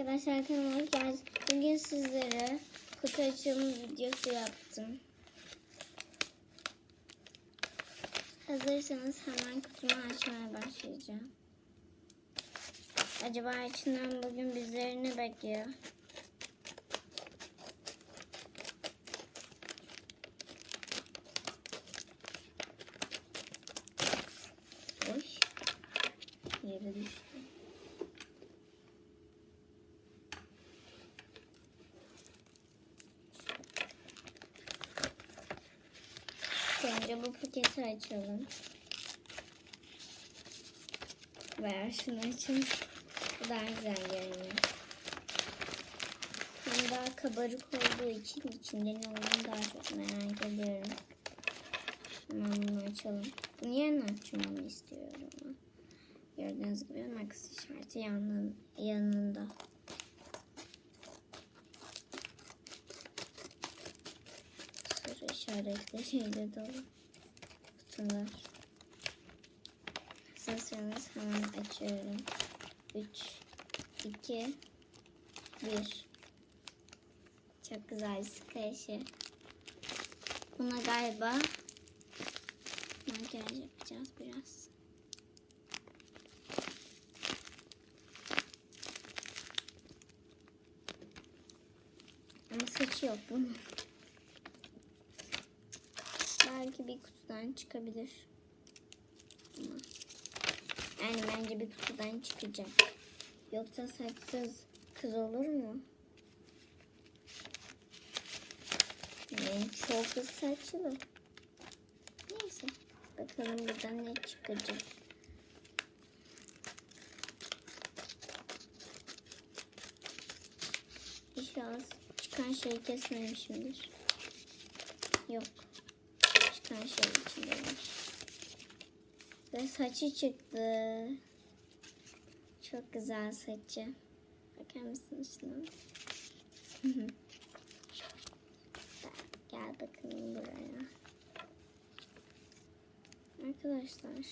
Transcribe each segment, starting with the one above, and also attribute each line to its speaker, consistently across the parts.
Speaker 1: Arkadaşlar kanalıma geldiniz. Bugün sizlere kutu açılım videosu yaptım. Hazırsanız hemen kutumu açmaya başlayacağım. Acaba içinden bugün bizleri ne bekliyor? Önce bu paketi açalım. Ver şunu açalım. Bu daha güzel görünüyor. Hem daha kabarık olduğu için içinde ne olduğunu daha çok merak ediyorum. Hemen bunu açalım. Bunu yarın açmamı istiyorum. Gördüğünüz gibi makas işareti yanın, yanında. Soru işaretleriyle dolu kutular. Hazırsanız hemen açıyorum. 3, 2, 1. Çok güzel bir sıkı eşi. Buna galiba makyaj yapacağız biraz. Ama saçı yok bunun. Belki bir kutudan çıkabilir. Yani bence bir kutudan çıkacak. Yoksa saçsız kız olur mu? Yani çoğu kız saçlı. Neyse. Bakalım buradan ne çıkacak. İnşallah çıkan şeyi kesmemişimdir. Yok. Çıkan şey içindeymiş. Ve saçı çıktı. Çok güzel saçı. Bakar mısınız şuna? Gel bakalım buraya. Arkadaşlar.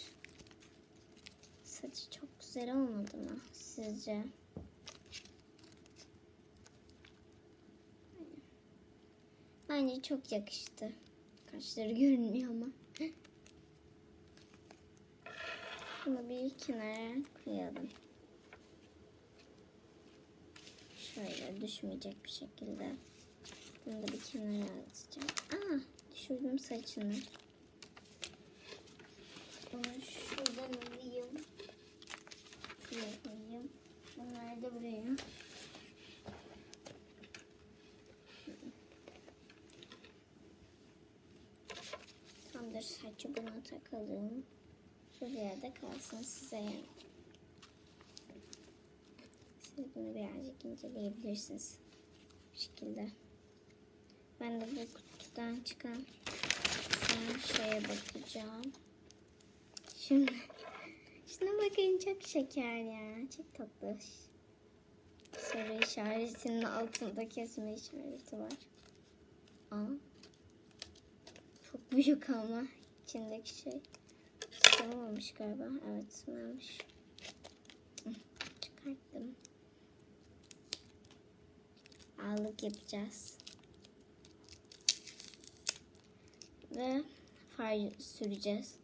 Speaker 1: Saçı çok güzel olmadı mı sizce? Bence çok yakıştı. Kaşları görünmüyor ama. Bunu bir kenara koyalım. Şöyle düşmeyecek bir şekilde. Bunu da bir kenara atacağım. Aa, düşürdüm saçını. Bunu şuradan alayım. Şuraya koyayım. Bunları da buraya. Tamamdır saçı buna takalım. Şuraya da kalsın size. Siz bunu birazcık inceleyebilirsiniz. Bu şekilde. Ben de bu kutudan çıkan son şeye bakacağım. Şimdi şuna bakın çok şeker ya. Çok tatlı. Sarı işaretinin altında kesme işareti var. Aa. Çok büyük ama içindeki şey. Sığmamış galiba. Evet sığmamış. Çıkarttım. Ağlık yapacağız. Ve far süreceğiz.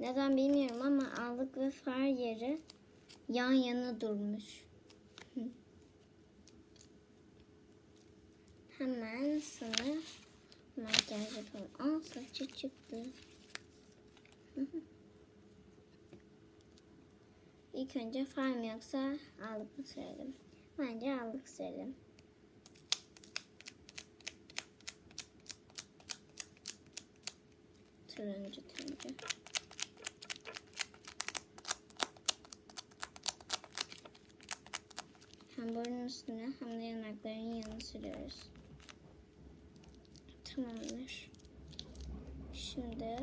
Speaker 1: Neden bilmiyorum ama ağlık ve far yeri yan yana durmuş. Hemen sana makyaj yapalım. Aa saçı çıktı. İlk önce far mı yoksa ağlık mı sürelim? Bence ağlık sürelim. Turuncu turuncu. Hem burnun üstüne hem de yanakların yanına sürüyoruz. Tamamdır. Şimdi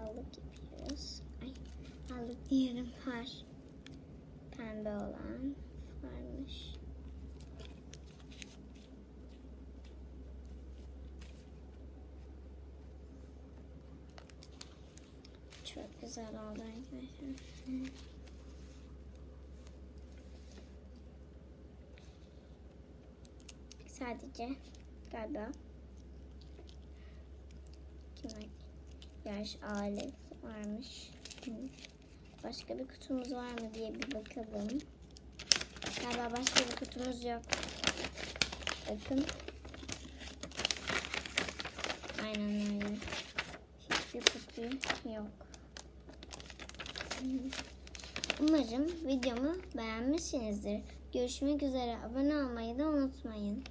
Speaker 1: hallık yapıyoruz. Ay hallık diyelim far. Pembe olan varmış. Çok güzel oldu arkadaşlar. Sadece galiba. Kim makyaj alet varmış. Başka bir kutumuz var mı diye bir bakalım. Galiba başka bir kutumuz yok. Bakın. Aynen öyle. Hiçbir kutu yok. Umarım videomu beğenmişsinizdir. Görüşmek üzere. Abone olmayı da unutmayın.